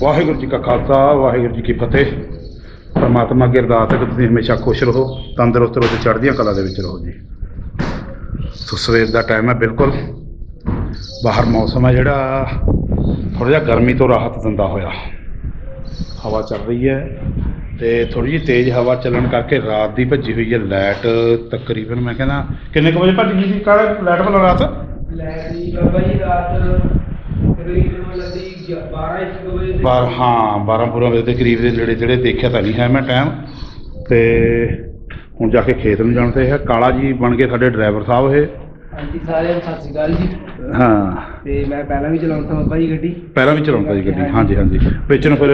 ਵਾਹਿਗੁਰੂ ਜੀ ਕਾ ਖਾਲਸਾ, ਵਾਹਿਗੁਰੂ ਜੀ ਕੀ ਫਤਿਹ। ਪਰਮਾਤਮਾ ਅੱਗੇ ਅਰਦਾਸ ਹੈ ਕਿ ਤੁਸੀਂ ਹਮੇਸ਼ਾ ਖੁਸ਼ ਰਹੋ, ਤੰਦਰੁਸਤ ਰਹੋ ਤੇ ਚੜ੍ਹਦੀਆਂ ਕਲਾ ਦੇ ਵਿੱਚ ਰਹੋ ਜੀ। ਸੋ ਸਵੇਰ ਦਾ ਟਾਈਮ ਹੈ ਬਿਲਕੁਲ। ਬਾਹਰ ਮੌਸਮ ਹੈ ਜਿਹੜਾ ਥੋੜਾ ਜਿਹਾ ਗਰਮੀ ਤੋਂ ਰਾਹਤ ਦਿੰਦਾ ਹੋਇਆ। ਹਵਾ ਚੱਲ ਰਹੀ ਹੈ ਤੇ ਥੋੜੀ ਜਿਹੀ ਤੇਜ਼ ਹਵਾ ਚੱਲਣ ਕਰਕੇ ਰਾਤ ਦੀ ਭੱਜੀ ਹੋਈ ਹੈ ਲਾਈਟ ਤਕਰੀਬਨ ਮੈਂ ਕਹਿੰਦਾ, ਕਿੰਨੇ ਕੁ ਵਜੇ ਭੱਜ ਗਈ ਸੀ? ਕਾਹ ਲਾਈਟ ਵਾਲਾ ਰਾਤ? ਲੈ ਜੀ ਬਾਬਾ ਜੀ ਰਾਤ ਤਕਰੀਬਨ ਬਾਰ ਹਾਂ 12 ਪੂਰਾ ਵਜੇ ਦੇ ਕਰੀਬ ਦੇ ਨੇੜੇ ਜਿਹੜੇ ਦੇਖਿਆ ਤਾਂ ਨਹੀਂ ਹੈ ਮੈਂ ਟਾਈਮ ਤੇ ਹੁਣ ਜਾ ਕੇ ਖੇਤ ਨੂੰ ਜਾਣ ਤੇ ਹੈ ਕਾਲਾ ਜੀ ਬਣ ਗਏ ਸਾਡੇ ਡਰਾਈਵਰ ਸਾਹਿਬ ਇਹ ਹਾਂਜੀ ਸਾਰਿਆਂ ਨੂੰ ਸਤਿ ਸ਼੍ਰੀ ਅਕਾਲ ਜੀ। ਹਾਂ। ਤੇ ਮੈਂ ਪਹਿਲਾਂ ਵੀ ਚਲਾਉਂਦਾ ਬਾਬਾ ਜੀ ਗੱਡੀ। ਪਹਿਲਾਂ ਵੀ ਚਲਾਉਂਦਾ ਜੀ ਗੱਡੀ ਹਾਂਜੀ ਹਾਂਜੀ। ਵਿੱਚ ਨੂੰ ਫਿਰ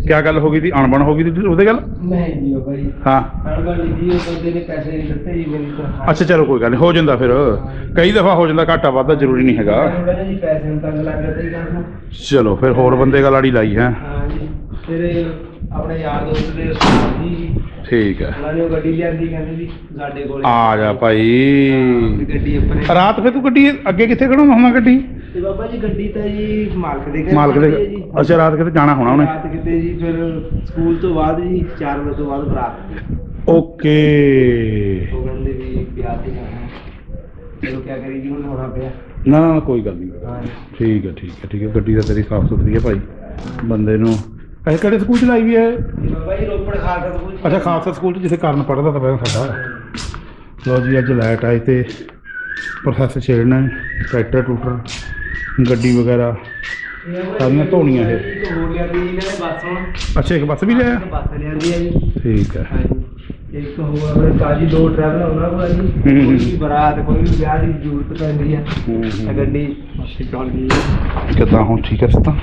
ਕੀ ਗੱਲ ਹੋ ਗਈ ਸੀ ਅਣਬਣ ਹੋ ਗਈ ਸੀ ਉਹਦੇ ਗੱਲ? ਨਹੀਂ ਜੀ ਬਾਬਾ ਜੀ। ਹਾਂ। ਅਣਬਣ ਨਹੀਂ ਜੀ ਉਹ ਬੰਦੇ ਨੇ ਪੈਸੇ ਨਹੀਂ ਦਿੱਤੇ ਜੀ ਮੈਨੂੰ ਤਾਂ। ਅੱਛਾ ਚਲੋ ਕੋਈ ਗੱਲ ਨਹੀਂ ਹੋ ਜਾਂਦਾ ਫਿਰ। ਕਈ ਦਫਾ ਹੋ ਜਾਂਦਾ ਘਾਟਾ ਵਾਧਾ ਜ਼ਰੂਰੀ ਨਹੀਂ ਹੈਗਾ। ਜੀ ਪੈਸੇ ਨੂੰ ਤੰਗ ਚਲੋ ਫਿਰ ਹੋਰ ਬੰਦੇ ਲਾਈ ਹੈ। ਹਾਂ ਜੀ। ਫਿਰ ਆਪਣੇ ਯਾਰ ਦੋਸਤ ਦੇ ਉਸਤਾਦ ਜੀ। ਠੀਕ ਹੈ। ਉਹਨਾਂ ਨੇ ਉਹ ਗੱਡੀ ਲਿਆਂਦੀ ਕਹਿੰਦੇ ਜੀ ਸਾਡੇ ਕੋਲ। ਆ ਜਾ ਭਾਈ। ਗੱਡੀ ਆਪਣੇ ਰਾਤ ਫਿਰ ਤੂੰ ਗੱਡੀ ਅੱਗੇ ਕਿੱਥੇ ਖੜਾਉਂਦਾ ਹੁੰਦਾ ਗੱਡੀ। ਤੇ ਬਾਬਾ ਜੀ ਗੱਡੀ ਤਾਂ ਜੀ ਮਾਲਕ ਦੇ ਘਰ ਮਾਲਕ ਖੜੀ ਹੈ ਦੇ ਜੀ। ਅੱਛਾ ਰਾਤ ਕਿਤੇ ਜਾਣਾ ਹੋਣਾ ਉਹਨੇ। ਰਾਤ ਕਿਤੇ ਜੀ ਫਿਰ ਸਕੂਲ ਤੋਂ ਬਾਅਦ ਜੀ 4 ਵਜੇ ਤੋਂ ਬਾਅਦ ਬਰਾਤ। ਓਕੇ। ਉਹ ਕਹਿੰਦੇ ਵੀ ਵਿਆਹ ਤੇ ਜਾਣਾ। ਚਲੋ ਕੀ ਕਰੀ ਜੀ ਹੁਣ ਹੋਣਾ ਪਿਆ। ਨਾ ਨਾ ਕੋਈ ਗੱਲ ਨਹੀਂ। ਹਾਂ ਠੀਕ ਹੈ ਠੀਕ ਹੈ ਠੀਕ ਹੈ। ਗੱਡੀ ਤਾਂ ਤੇਰੀ ਸਾਫ਼ ਸੁਥਰੀ ਹੈ ਭਾਈ। ਬੰਦੇ ਨੂੰ ਇਹ ਕਿਹੜੇ ਸਕੂਲ ਚ ਲਾਈ ਵੀ ਹੈ? ਜੀ ਬਾਬਾ ਜੀ ਰੋਪੜ ਖਾਲਸਾ ਸਕੂਲ ਚ- ਅੱਛਾ ਖਾਲਸਾ ਸਕੂਲ ਚ ਜਿੱਥੇ ਕਾਰਨ ਪੜਦਾ ਤਾਂ ਪਹਿਲਾਂ ਸਾਡਾ। ਲੋ ਜੀ ਅੱਜ ਲਾਈਟ ਆਈ ਤੇ ਪ੍ਰੋਸੈਸ ਛੇੜਨਾ ਹੈ, ਟਰੈਕਟਰ ਟੂਟਰ ਗੱਡੀ ਵਗੈਰਾ। ਸਾਰੀਆਂ ਧੋਣੀਆਂ ਇਹ। ਇੱਕ ਹੋਰ ਲਿਆਂਦੀ ਜੀ ਇਹਨਾਂ ਨੇ ਬੱਸ ਹੁਣ ਅੱਛਾ ਇੱਕ ਬੱਸ ਵੀ ਲਿਆ? ਇੱਕ ਬੱਸ ਲਿਆਂਦੀ ਹੈ ਜੀ। ਠੀਕ ਹੈ। ਹਾਂਜੀ। ਇੱਕ ਹੋਰ ਆਪਣੇ ਕਾਜੀ ਦੋ ਟਰੈਵਲ ਉਹਨਾਂ ਕੋਲ ਜੀ। ਕੋਈ ਵੀ ਬਰਾਤ ਕੋਈ ਵੀ ਵਿਆਹ ਦੀ ਜ਼ਰੂਰਤ ਪੈਂਦੀ ਹੈ। ਤਾਂ। ਗੱਡੀ ਅੱਛੀ ਕਿੱਦਾਂ ਹੁਣ ਠੀਕ ਹੈ ਸਤਾ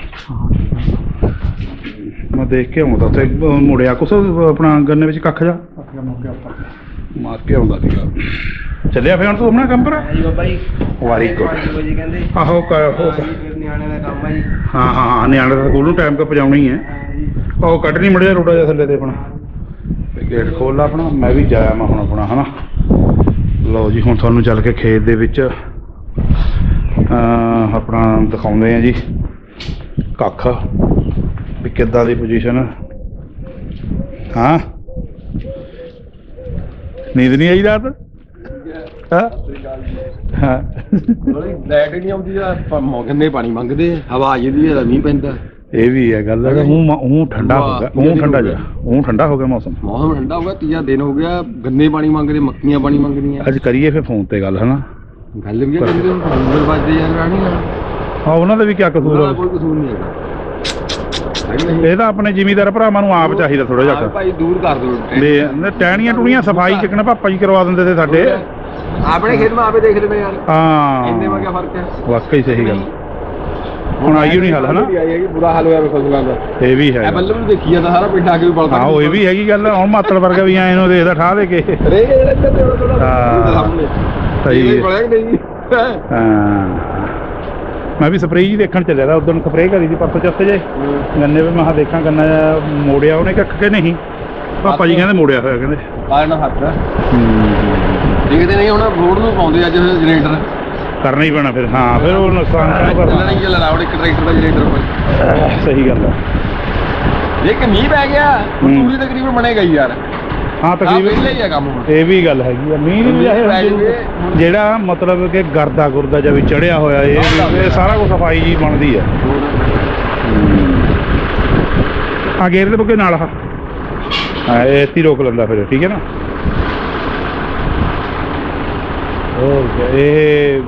ਮੈਂ ਦੇਖ ਕੇ ਆਉਂਦਾ ਤੇ ਮੁੜਿਆ ਕੁਛ ਆਪਣਾ ਗੰਨੇ ਵਿੱਚ ਕੱਖ ਜਾ? ਆਪਣਾ ਮੌਕੇ ਆਪਾਂ ਮਾਰ ਕੇ ਆਉਂਦਾ ਸੀਗਾ। ਚੱਲਿਆ ਫਿਰ ਹੁਣ ਤੂੰ ਆਪਣਾ ਕੰਮ ਪਰ? ਜੀ ਬਾਬਾ ਜੀ। good. ਪੰਜ ਵਜੇ ਕਹਿੰਦੇ। ਆਹੋ ਕ- ਹਾਂ ਜੀ, ਫਿਰ ਨਿਆਣੇ ਦਾ ਕੰਮ ਹੈ ਜੀ। ਹਾਂ ਹਾਂ ਹਾਂ ਨਿਆਣੇ ਦਾ ਸਕੂਲ ਨੂੰ ਟਾਈਮ ਤੇ ਪਹੁੰਚਾਉਣੀ ਹੈ ਹਾਂ। ਜੀ। ਉਹ ਕੱਢਣੀ ਮੜਿਆ ਰੋੜਾ ਜਿਹਾ ਥੱਲੇ ਤੇ ਆਪਣਾ। ਤੇ ਗੇਟ ਖੋਲ ਲਾ ਆਪਣਾ ਮੈਂ ਵੀ ਜਾਇਆ ਮੈਂ ਹੁਣ ਆਪਣਾ ਹਨਾ? ਲਓ ਜੀ ਹੁਣ ਤੁਹਾਨੂੰ ਚੱਲ ਕੇ ਖੇਤ ਦੇ ਵਿੱਚ ਅਹ ਆਪਣਾ ਦਿਖਾਉਂਦੇ ਆ ਜੀ। ਕੱਖ। ਕਿੱਦਾਂ ਦੀ ਪੋਜੀਸ਼ਨ ਹਾਂ? ਨੀਂਦ ਨਹੀਂ ਆਈ ਰਾਤ? ਹਾਂ? ਹਾਂ। ਲਾਈਟ ਨਹੀਂ ਆਉਂਦੀ ਆ ਗੰਨੇ ਪਾਣੀ ਮੰਗਦੇ ਆ, ਹਵਾ ਆ ਜਾਂਦੀ ਹੈ ਮੀਂਹ ਪੈਂਦਾ। ਇਹ ਵੀ ਹੈ ਗੱਲ ਠੰਡਾ ਹੋ ਗਿਆ ਉਹ ਠੰਡਾ ਜਾ ਉਹ ਠੰਡਾ ਹੋ ਗਿਆ ਮੌਸਮ। ਮੌਸਮ ਠੰਡਾ ਹੋ ਗਿਆ ਤੀਆ ਦਿਨ ਹੋ ਗਿਆ ਗੰਨੇ ਪਾਣੀ ਮੰਗਦੇ ਮੱਕੀਆਂ ਪਾਣੀ ਮੰਗਦੀਆਂ। ਅੱਜ ਕਰੀਏ ਫਿਰ ਫੋਨ ਤੇ ਗੱਲ ਹਨਾ? ਗੱਲ ਵੀ ਕਹਿੰਦੇ ਹੁਣ ਵੱਜਦੇ ਯਾਰ ਰਾਣੀ ਨਾਲ। ਹਾਂ ਉਹਨਾਂ ਦਾ ਵੀ ਕੀ ਕਸੂਰ ਆ? ਕੋਈ ਕਸੂਰ ਨਹੀਂ ਹੈਗਾ। ਹੈ ਇਹ ਤਾਂ ਆਪਣੇ ਜ਼ਿਮੀਦਾਰ ਭਰਾਵਾਂ ਨੂੰ ਆਪ ਚਾਹੀਦਾ ਥੋੜਾ ਜਿਹਾ ਭਾਈ ਦੂਰ ਕਰ ਦਿਓ। ਦੇ ਨੇ ਟਹਿਣੀਆਂ ਟੁਣੀਆਂ ਸਫ਼ਾਈ ਚੱਕਣਾ ਪਾਪਾ ਜੀ ਕਰਵਾ ਦਿੰਦੇ ਤੇ ਸਾਡੇ। ਆਪਣੇ ਖੇਤ ਮੈਂ ਆਪੇ ਦੇਖ ਲੈਂਦੇ ਯਾਰ। ਇੰਨੇ ਹਾਂ ਕੀ ਫ਼ਰਕ ਹੈ। ਵਾਕਈ ਸਹੀ ਗੱਲ। ਹੁਣ ਆਈ ਨਹੀਂ ਹੱਲ ਹਨਾ? ਆਈ ਹੈ ਕਿ ਬੁਰਾ ਹਾਲ ਹੋਇਆ ਵੇ ਫਸਲਾਂ ਦਾ। ਇਹ ਵੀ ਹੈ। ਇਹ ਬੱਲਬ ਨੂੰ ਦੇਖੀ ਜਾਂਦਾ ਸਾਰਾ ਪਿੰਡ ਆ ਕੇ ਵੀ ਬਲਦਾ ਹਾਂ ਉਹ ਇਹ ਵੀ ਹੈਗੀ ਗੱਲ ਹੁਣ ਮਾਤਲ ਵਰਗਾ ਵੀ ਐ ਨੂੰ ਦੇਖਦਾ ਠਾਹ ਦੇ ਕੇ। ਰੇ ਜਿਹੜੇ ਇੱਧਰ ਤੇ ਥੋੜਾ ਹਾਂ। ਸਹੀ ਹੈ। ਨਹੀਂ। ਹਾਂ। ਮੈਂ ਵੀ ਸਪਰੇਅ ਜੀ ਦੇਖਣ ਚੱਲਿਆ ਤਾਂ ਉਦੋਂ ਸਪਰੇਅ ਕਰੀ ਸੀ ਪਰਸੋਂ ਚੌਥੇ ਜੇ। ਗੰਨੇ ਵੀ ਮੈਂ ਕਿਹਾ ਦੇਖਾਂ ਗੰਨਾ ਮੋੜਿਆ ਉਹਨੇ ਕੱਖ ਕੇ ਨਹੀਂ? ਪਾਪਾ ਜੀ ਕਹਿੰਦੇ ਮੋੜਿਆ ਹੋਇਆ ਕਹਿੰਦੇ। ਬਾਹਰ ਨਾ ਹੱਥ ਹੂੰ। ਦੇਖਦੇ ਨਹੀਂ ਹੁਣ ਰੋਡ ਨੂੰ ਪਾਉਂਦੇ ਅੱਜ ਜਨਰੇਟਰ ਕਰਨਾ ਹੀ ਪੈਣਾ ਫਿਰ ਹਾਂ ਫਿਰ ਉਹ ਨੁਕਸਾਨ ਕਰਨਾ ਹੀ ਚੱਲਣਾ ਹੁਣ ਇੱਕ ਟਰੈਕਟਰ ਦਾ ਜਨਰੇਟਰ ਕੋਈ ਸਹੀ ਗੱਲ ਹੈ ਜੇ ਕਿ ਮੀਂਹ ਪੈ ਗਿਆ ਹੂੰ। ਪੂਰੀ ਤਕਰੀਬਨ ਬਣੇਗਾ ਹੀ ਯਾਰ। ਹਾਂ ਤਕਰੀਬਨ ਪਹਿਲੇ ਹੀ ਆ ਕੰਮ ਹੁਣ। ਇਹ ਵੀ ਗੱਲ ਹੈਗੀ ਆ। ਮੀਂਹ ਨਹੀਂ ਮੀਂਹ ਜਾਏ ਪੈ ਜਾਵੇ, ਜਿਹੜਾ ਮਤਲਬ ਕਿ ਗਰਦਾ ਗੁਰਦਾ ਜਿਹਾ ਵੀ ਚੜਿਆ ਹੋਇਆ ਇਹ ਇਹ ਸਾਰਾ ਕੁਝ ਸਫ਼ਾਈ ਜੀ ਬਣਦੀ ਆ। ਆ ਗੇਰ ਦੇ ਬੁੱਕੇ ਨਾਲ ਆ। ਹਾਂ ਇਹ ਇੱਥੇ ਹੀ ਰੋਕ ਲੈਂਦਾ ਫਿਰ ਠੀਕ ਹੈ ਨਾ? ਹੋਰ ਕਿਆ, ਇਹ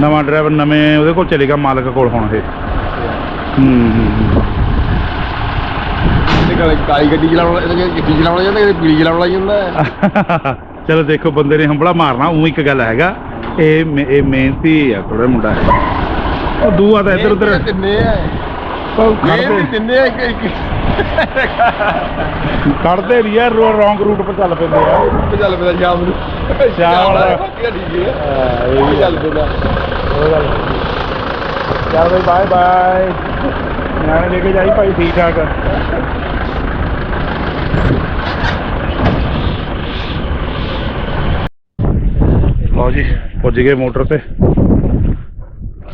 ਨਵਾਂ ਡਰਾਈਵਰ ਨਵੇਂ ਉਹਦੇ ਕੋਲ ਚਲੇਗਾ ਮਾਲਕ ਕੋਲ ਹੁਣ ਇਹ। ਹੂੰ ਹੂੰ, ਹੂੰ। ਤੇ ਕਾਲੀ ਕਾਲੀ ਗੱਡੀ ਚਲਾਉਣ ਵਾਲਾ ਇਹਦੇ ਗੱਡੀ ਚਲਾਉਣ ਵਾਲਾ ਜਾਂਦਾ ਕਿਤੇ ਪੀਲੀ ਚਲਾਉਣ ਵਾਲਾ ਜਾਂਦਾ। ਚਲੋ ਦੇਖੋ ਬੰਦੇ ਨੇ ਹੰਬਲਾ ਮਾਰਨਾ ਉਹ ਇੱਕ ਗੱਲ ਹੈਗਾ ਇਹ ਮੇ- ਇਹ ਮਿਹਨਤੀ ਆ ਥੋੜਾ ਮੁੰਡਾ ਹੈ। ਉਹ ਦੂਆ ਤਾਂ ਇੱਧਰ ਉੱਧਰ। ਤਿੰਨੇ ਆ। ਉਹ ਇਹ ਵੀ ਤਿੰਨੇ ਆ, ਇੱਕ ਇੱਕ ਖੜਦੇ ਨਹੀਂ ਯਾਰ ਰੌਂਗ ਰੂਟ 'ਤੇ ਚੱਲ ਪੈਂਦੇ ਆ। ਤੇ ਚੱਲ ਪਿਆ ਸ਼ਾਮ ਨੂੰ। ਸ਼ਾਮ ਵਾਲਾ ਨੂੰ। ਵਧੀਆ ਠੀਕ ਹੈ ਹਾਂ, ਇਹ ਵੀ ਚੱਲ ਪਿਆ ਉਹ ਗੱਲ ਚੱਲ ਬਈ ਬਾਏ ਬਾਏ। ਨਿਆਣੇ ਲੈ ਕੇ ਜਾਈ ਭਾਈ ਠੀਕ ਠਾਕ ਲਓ ਜੀ, ਪੁੱਜ ਗਏ ਮੋਟਰ ਤੇ।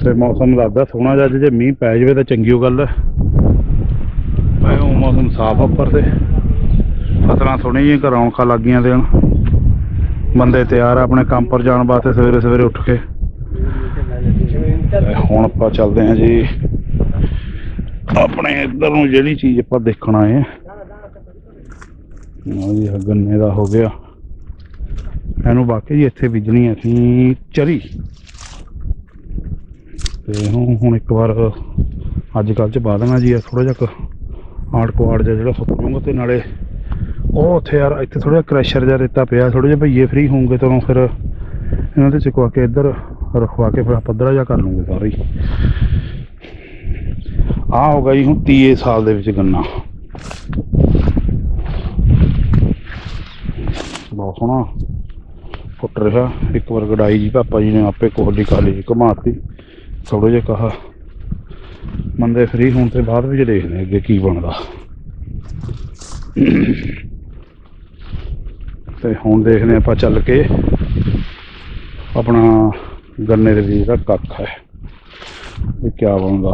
ਤੇ ਮੌਸਮ ਲੱਗਦਾ ਸੋਹਣਾ ਜਿਹਾ ਜੇ ਮੀਂਹ ਪੈ ਜਾਵੇ ਤਾਂ ਚੰਗੀ ਓ ਗੱਲ ਹੈ। ਮੈਂ ਉਹ ਮੌਸਮ ਸਾਫ਼ ਆ ਉੱਪਰ ਤੇ। ਫਸਲਾਂ ਸੋਹਣੀਆਂ ਜਿਹੀਆਂ ਕਰਾਉਣ ਲੱਗੀਆਂ ਦੇਣ ਬੰਦੇ ਤਿਆਰ ਆ ਆਪਣੇ ਕੰਮ ਪਰ ਜਾਣ ਵਾਸਤੇ ਸਵੇਰੇ ਸਵੇਰੇ ਉੱਠ ਕੇ। ਹੁਣ ਆਪਾਂ ਚੱਲਦੇ ਹਾਂ ਜੀ। ਆਪਣੇ ਇੱਧਰ ਨੂੰ ਜਿਹੜੀ ਚੀਜ਼ ਆਪਾਂ ਦੇਖਣ ਆਏ ਆ ਜੀ ਗੰਨੇ ਦਾ ਹੋ ਗਿਆ। ਇਹਨੂੰ ਵਾਕਈ ਇੱਥੇ ਬੀਜਣੀ ਅਸੀਂ ਚਰੀ। ਤੇ ਹੁਣ ਹੁਣ ਇੱਕ ਵਾਰ ਅੱਜ ਕੱਲ੍ਹ ਚ ਪਾ ਦੇਣਾ ਜੀ ਥੋੜਾ ਜਿਹਾ ਆੜ ਕੁਆੜ ਜਿਹਾ ਜਿਹੜਾ ਸੁੱਕ ਜੂਗਾ ਤੇ ਨਾਲੇ ਉਹ ਉੱਥੇ ਯਾਰ ਇੱਥੇ ਥੋੜਾ ਜਿਹਾ ਕ੍ਰੈਸ਼ਰ ਜਿਹਾ ਰੇਤਾ ਪਿਆ ਥੋੜੇ ਜਿਹਾ ਭਈਏ ਫ੍ਰੀ ਹੋਣਗੇ ਤਾਂ ਫਿਰ ਇਹਨਾਂ ਦੇ ਚੁਕਵਾ ਕੇ ਇੱਧਰ ਰਖਵਾ ਕੇ ਫਿਰ ਪੱਧਰਾ ਜਿਹਾ ਕਰ ਲੂੰਗੇ ਸਾਰਾ ਹੀ। ਆ ਹੋ ਗਈ ਹੁਣ 30 ਸਾਲ ਦੇ ਵਿੱਚ ਗੰਨਾ। ਬਹੁਤ ਸੋਹਣਾ। ਫੁੱਟ ਰਿਹਾ। ਇੱਕ ਵਾਰ ਗੜਾਈ ਜੀ ਪਾਪਾ ਜੀ ਨੇ ਆਪੇ ਕੋਹਲੀ ਕਾਲੀ ਜੀ ਘੁਮਾਤੀ। ਥੋੜੇ ਜਿਹਾ ਕਹਾ, ਬੰਦੇ ਫਰੀ ਹੋਣ ਤੇ ਬਾਅਦ ਵਿੱਚ ਦੇਖਦੇ ਹਾਂ ਅੱਗੇ ਕੀ ਬਣਦਾ। ਤੇ ਹੁਣ ਦੇਖਦੇ ਆਪਾਂ ਚੱਲ ਕੇ ਆਪਣਾ ਗੰਨੇ ਦੇ ਬੀਜ ਦਾ ਕੱਖ ਹੈ ਵੀ ਕਿਆ ਬਣਦਾ।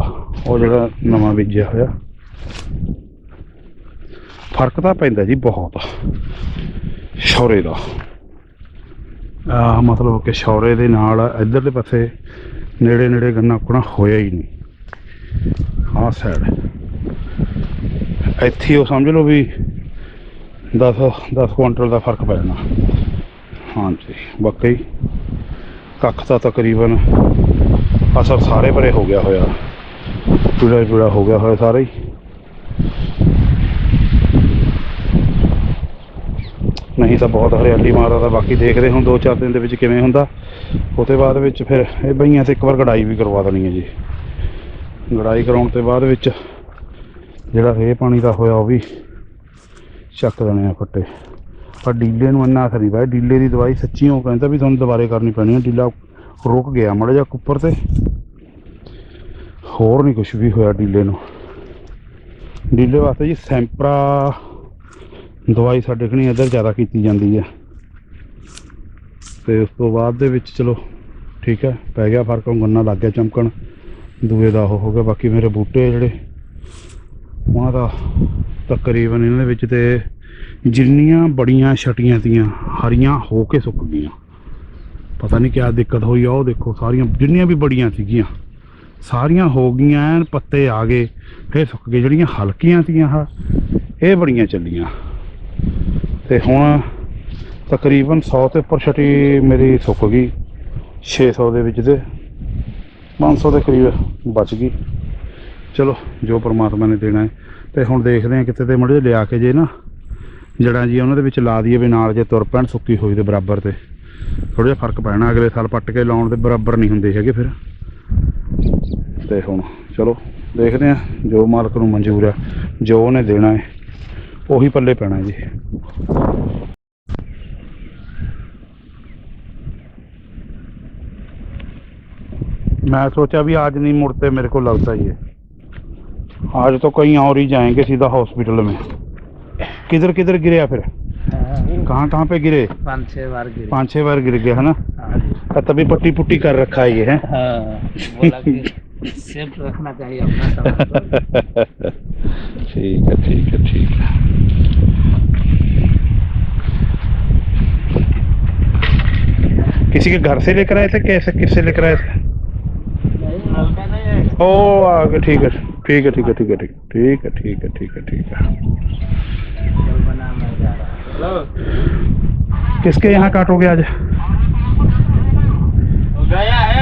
ਉਹ ਜਿਹੜਾ ਨਵਾਂ ਬੀਜਿਆ ਹੋਇਆ। ਫ਼ਰਕ ਤਾਂ ਪੈਂਦਾ ਜੀ ਬਹੁਤ। ਸ਼ੌਰੇ ਦਾ। ਆ ਮਤਲਬ ਕਿ ਸ਼ੌਰੇ ਦੇ ਨਾਲ ਇਧਰਲੇ ਪਾਸੇ ਨੇੜੇ ਨੇੜੇ ਗੰਨਾ ਉੱਕਣਾ ਹੋਇਆ ਹੀ ਨਹੀਂ। ਆਹ ਸਾਈਡ ਇੱਥੇ ਉਹ ਸਮਝ ਲਓ ਵੀ 10 10 ਕੁਇੰਟਲ ਦਾ ਫ਼ਰਕ ਪੈ ਜਾਣਾ। ਹਾਂਜੀ ਬਾਕੀ ਕੱਖ ਤਾਂ ਤਕਰੀਬਨ ਅਸਰ ਸਾਰੇ ਭਰੇ ਹੋ ਗਿਆ ਹੋਇਆ। ਪੀੜਾ ਹੀ ਪੀੜਾ ਹੋ ਗਿਆ ਹੋਇਆ ਸਾਰੇ ਹੀ। ਨਹੀਂ ਤਾਂ ਬਹੁਤ ਹਰਿਆਲੀ ਮਾਰਦਾ ਤਾਂ ਬਾਕੀ ਦੇਖਦੇ ਹੁਣ 2-4 ਦਿਨ ਦੇ ਵਿੱਚ ਕਿਵੇਂ ਹੁੰਦਾ। ਉਹਦੇ ਬਾਅਦ ਵਿੱਚ ਫਿਰ ਇਹ ਬਈਆਂ ਤੇ ਇੱਕ ਵਾਰ ਗੜਾਈ ਵੀ ਕਰਵਾ ਦੇਣੀ ਹੈ ਜੀ। ਗੜਾਈ ਕਰਾਉਣ ਤੋਂ ਬਾਅਦ ਵਿੱਚ ਜਿਹੜਾ ਰੇਹ ਪਾਣੀ ਦਾ ਹੋਇਆ ਉਹ ਵੀ ਚੱਕ ਦੇਣੇ ਆ ਫੱਟੇ। ਪਰ ਡੀਲੇ ਨੂੰ ਇੰਨਾ ਅਸਰ ਨਹੀਂ ਡੀਲੇ ਦੀ ਦਵਾਈ ਸੱਚੀ ਉਹ ਕਹਿੰਦਾ ਵੀ ਤੁਹਾਨੂੰ ਦੁਬਾਰੇ ਕਰਨੀ ਪੈਣੀ ਹੈ ਡੀਲਾ ਰੁਕ ਗਿਆ ਮੜਾ ਜਿਹਾ ਉੱਪਰ ਤੇ। ਹੋਰ ਨਹੀਂ ਕੁਝ ਵੀ ਹੋਇਆ ਡੀਲੇ ਨੂੰ। ਡੀਲੇ ਵਾਸਤੇ ਜੀ ਸੈਂਪਰਾ ਦਵਾਈ ਸਾਡੇ ਕਣੀ ਇੱਧਰ ਜ਼ਿਆਦਾ ਕੀਤੀ ਜਾਂਦੀ ਹੈ। ਤੇ ਉਸ ਤੋਂ ਬਾਅਦ ਦੇ ਵਿੱਚ ਚਲੋ, ਠੀਕ ਹੈ, ਪੈ ਗਿਆ ਫ਼ਰਕ, ਉਹ ਗੰਨਾ ਲੱਗ ਗਿਆ ਚਮਕਣ। ਦੂਏ ਦਾ ਉਹ ਹੋ ਗਿਆ, ਬਾਕੀ ਮੇਰੇ ਬੂਟੇ ਜਿਹੜੇ, ਉਹਨਾਂ ਦਾ ਤਕਰੀਬਨ ਇਹਨਾਂ ਦੇ ਵਿੱਚ ਤੇ ਜਿੰਨੀਆਂ ਬੜੀਆਂ ਛਟੀਆਂ ਤੀਆਂ, ਹਰੀਆਂ ਹੋ ਕੇ ਸੁੱਕ ਗਈਆਂ। ਪਤਾ ਨਹੀਂ ਕਿਆ ਦਿੱਕਤ ਹੋਈ ਆ, ਉਹ ਦੇਖੋ, ਸਾਰੀਆਂ, ਜਿੰਨੀਆਂ ਵੀ ਬੜੀਆਂ ਸੀਗੀਆਂ, ਸਾਰੀਆਂ ਹੋ ਗਈਆਂ, ਐਨ ਪੱਤੇ ਆ ਗਏ, ਫਿਰ ਸੁੱਕ ਗਏ, ਜਿਹੜੀਆਂ ਹਲਕੀਆਂ ਤੀਆਂ ਆਹ, ਇਹ ਬੜੀਆਂ ਚੱਲੀਆਂ। ਤੇ ਹੁਣ ਤਕਰੀਬਨ 100 ਤੇ ਉੱਪਰ ਛਟੀ ਮੇਰੀ ਸੁੱਕ ਗਈ। 600 ਦੇ ਵਿੱਚ ਤੇ 500 ਦੇ ਕਰੀਬ ਬਚ ਗਈ। ਚਲੋ, ਜੋ ਪਰਮਾਤਮਾ ਨੇ ਦੇਣਾ ਹੈ। ਤੇ ਹੁਣ ਦੇਖਦੇ ਹਾਂ ਕਿਤੇ ਤੇ ਮੜੇ ਲਿਆ ਕੇ ਜੇ ਨਾ ਜੜਾਂ ਜੀ ਉਹਨਾਂ ਦੇ ਵਿੱਚ ਲਾ ਦਈਏ ਵੀ ਨਾਲ ਜੇ ਤੁਰ ਪੈਣ, ਸੁੱਕੀ ਹੋਈ ਦੇ ਬਰਾਬਰ ਤੇ। ਥੋੜਾ ਜਿਹਾ ਫ਼ਰਕ ਪੈਣਾ, ਅਗਲੇ ਸਾਲ ਪੱਟ ਕੇ ਲਾਉਣ ਦੇ ਬਰਾਬਰ ਨਹੀਂ ਹੁੰਦੇ ਹੈਗੇ ਫਿਰ। ਤੇ ਹੁਣ, ਚਲੋ, ਦੇਖਦੇ ਹਾਂ ਜੋ ਮਾਲਕ ਨੂੰ ਮਨਜ਼ੂਰ ਆ, ਜੋ ਉਹਨੇ ਦੇਣਾ ਹੈ। ਉਹੀ ਪੱਲੇ ਪੈਣਾ ਜੀ मैं सोचा भी आज नहीं मुड़ते मेरे को लगता ही है आज तो कहीं और ही जाएंगे सीधा हॉस्पिटल में किधर किधर गिरे फिर कहाँ कहाँ पे गिरे पाँच छह बार गिरे पाँच छह बार गिर गया है ना हाँ जी। और तभी पट्टी पुट्टी कर रखा है ये है हाँ बोला कि सेफ़ रखना चाहिए अपना तो। ठीक है ठीक है ठीक है। किसी के घर से लेकर आए थे कैसे किससे लेकर आए थे? ओ आगे ठीक है ठीक है ठीक है ठीक है ठीक है ठीक है ठीक है ठीक है। ठीक है। किसके यहाँ काटोगे आज? गया है।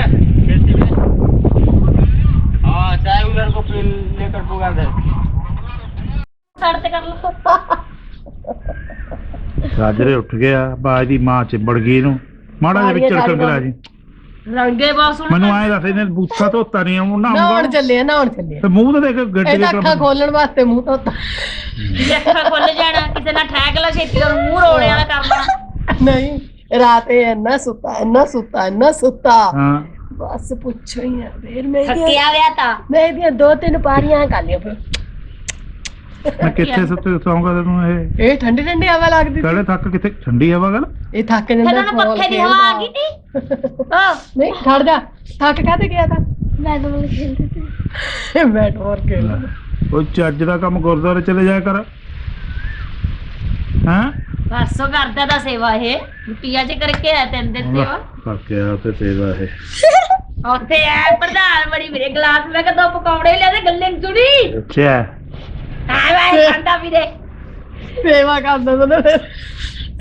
हाँ चाहे उधर को फिर लेकर पुगा दे ਛੱਡ ਤੇ ਕਰ ਲਓ ਸਾਜਰੇ ਉੱਠ ਗਿਆ ਬਾਜ ਦੀ ਮਾਂ ਚਿੰਬੜ ਗਈ ਇਹਨੂੰ ਮਾੜਾ ਜਿਹਾ ਵਿੱਚ ਚੜਕਣ ਕਰਾ ਜੀ ਰੰਗੇ ਬਹੁਤ ਸੋਹਣੇ ਮੈਨੂੰ ਆਏ ਦੱਸ ਇਹਨੇ ਬੂਥਾ ਧੋਤਾ ਨਹੀਂ ਉਹ ਨਹਾਉਣ ਨਹਾਉਂਦਾ ਚੱਲੇ ਆ ਨਹਾਉਣ ਚੱਲੇ ਆ। ਤੇ ਮੂੰਹ ਤਾਂ ਦੇਖ ਗੱਡੀ ਇਹ ਦੇ ਤਾਂ ਅੱਖਾਂ ਖੋਲਣ ਵਾਸਤੇ ਮੂੰਹ ਧੋਤਾ ਅੱਖਾਂ ਖੁੱਲ ਜਾਣਾ ਕਿਸੇ ਨਾਲ ਠਹਿਕ ਲਾ ਛੇਤੀ ਕਰ ਮੂੰਹ ਰੋਲੇ ਵਾਲਾ ਕਰਨਾ ਨਹੀਂ ਰਾਤ ਇਹ ਇੰਨਾ ਸੁੱਤਾ ਇੰਨਾ ਸੁੱਤਾ ਇੰਨਾ ਸੁੱਤਾ ਹਾਂ ਬਸ ਪੁੱਛੋ ਹੀ ਨਾ ਫੇਰ ਮੈਂ ਥੱਕਿਆ ਵਿਆ ਤਾਂ। ਮੈਂ ਇਹਦੀਆਂ ਦੋ ਤਿੰਨ ਪਾਰੀਆਂ ਕਰ ਲਿਆ ਫਿਰ। ਮੈਂ ਕਿੱਥੇ ਸੁੱਤੇ ਸੌਂਗਾ ਤੈਨੂੰ ਇਹ? ਇਹ ਠੰਡੀ ਠੰਡੀ ਹਵਾ ਲੱਗਦੀ ਸੀ। ਕਹੜੇ ਥੱਕ ਕਿੱਥੇ ਠੰਡੀ ਹਵਾ ਗੱਲ? ਇਹ ਥੱਕ ਫਿਰ ਜਾਂਦਾ ਉਹਨੂੰ ਖੋਲ ਪੱਖੇ ਦੀ ਹਵਾ ਆ। ਗਈ ਤੀ? ਓ ਨਹੀਂ ਖੜ ਜਾ। ਥੱਕ ਕਾਤੇ ਗਿਆ ਤਾਂ? ਬੈਡਮਿੰਟਨ ਖੇਡਦੇ ਤੇ। ਬੈਟ ਮਾਰ ਕੇ ਉਹ ਚੱਜ ਦਾ ਕੰਮ ਗੁਰਦੁਆਰੇ ਚਲੇ ਜਾਇਆ ਕਰ। ਹਾਂ? ਪਰਸੋਂ ਕਰਦਾ ਦਾ ਸੇਵਾ ਇਹ। ਗੁੱਟੀਆਂ ਚ ਕਰਕੇ ਆਇਆ ਤਿੰਨ ਦਿਨ ਸੇਵਾ ਕਰਕੇ ਆ ਤੇ ਸੇਵਾ ਇਹ। ਉੱਥੇ ਐ ਪ੍ਰਧਾਨ ਬੜੀ ਮੇਰੇ ਗਲਾਸ ਮੈਂ ਕਿਹਾ ਦੋ ਪਕੌੜੇ ਲਿਆ ਤੇ ਗੱਲੇ ਨੀ ਸੁਣੀ ਅੱਛਾ। ਹਾਂ ਮੈਂ ਖਾਂਦਾ ਵੀ ਦੇ ਸੇਵਾ ਕਰਦਾ ਤਾਂ ਫਿਰ।